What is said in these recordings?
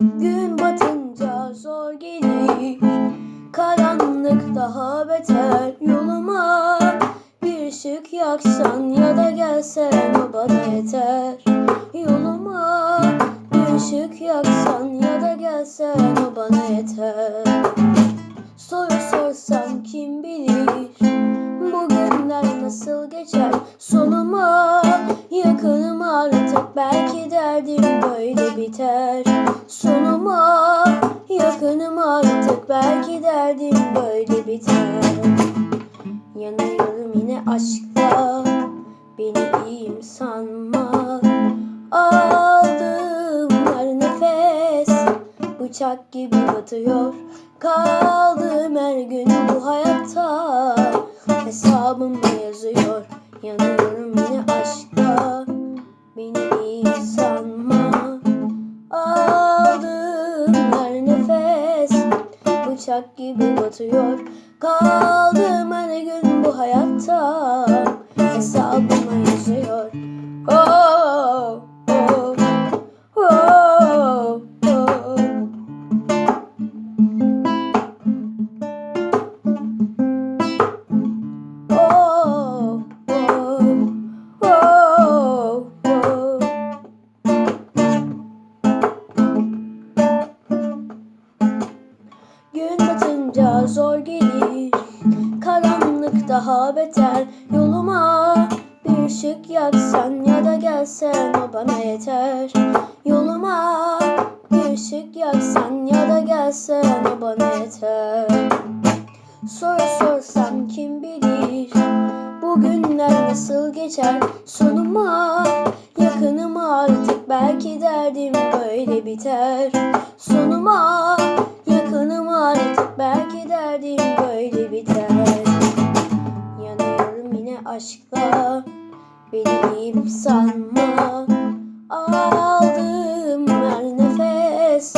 Gün batınca zor gelir. Karanlık daha beter yoluma. Bir ışık yaksan ya da gelsen o bana yeter Yoluma. Bir ışık yaksan ya da gelsen o bana yeter. Soru sorsam kim bilir? Bugünler nasıl geçer sonuma Yakınım artık belki derdim böyle biter. Sonuma yakınım artık belki derdim böyle biter. Yanıyorum yine aşkta beni iyiyim sanma. Aldığım her nefes bıçak gibi batıyor. Kaldığım her gün bu hayatta Hesabımda yazıyor. Yanıyorum Bıçak gibi batıyor. Kaldığım her gün bu hayatta Hesabıma yazıyor. Oh, Batınca zor gelir Karanlık daha beter. Yoluma bir ışık yaksan ya da gelsen o bana yeter. Yoluma bir ışık yaksan ya da gelsen o bana yeter. Soru sorsam kim bilir Bugünler nasıl geçer? Sonuma Yakınım artık belki derdim böyle biter. Sonuma yakınım artık derdim böyle biter Yanıyorum yine aşkla. Beni iyiyim sanma. Aldığım her nefes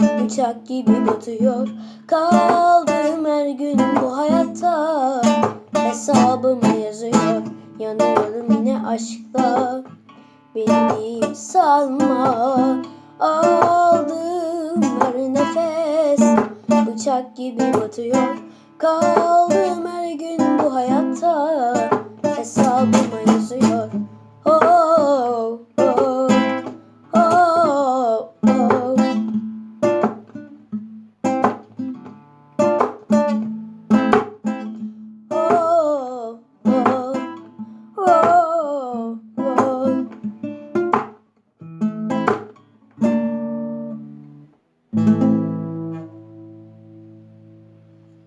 Bıçak gibi batıyor. Kaldığım her gün bu hayatta Hesabımı yazıyor. Yanıyorum yine aşkla. Beni iyi sanma. Aldığım her nefes Bıçak gibi batıyor. Kaldığım her gün bu hayatta. Hesabıma yazıyor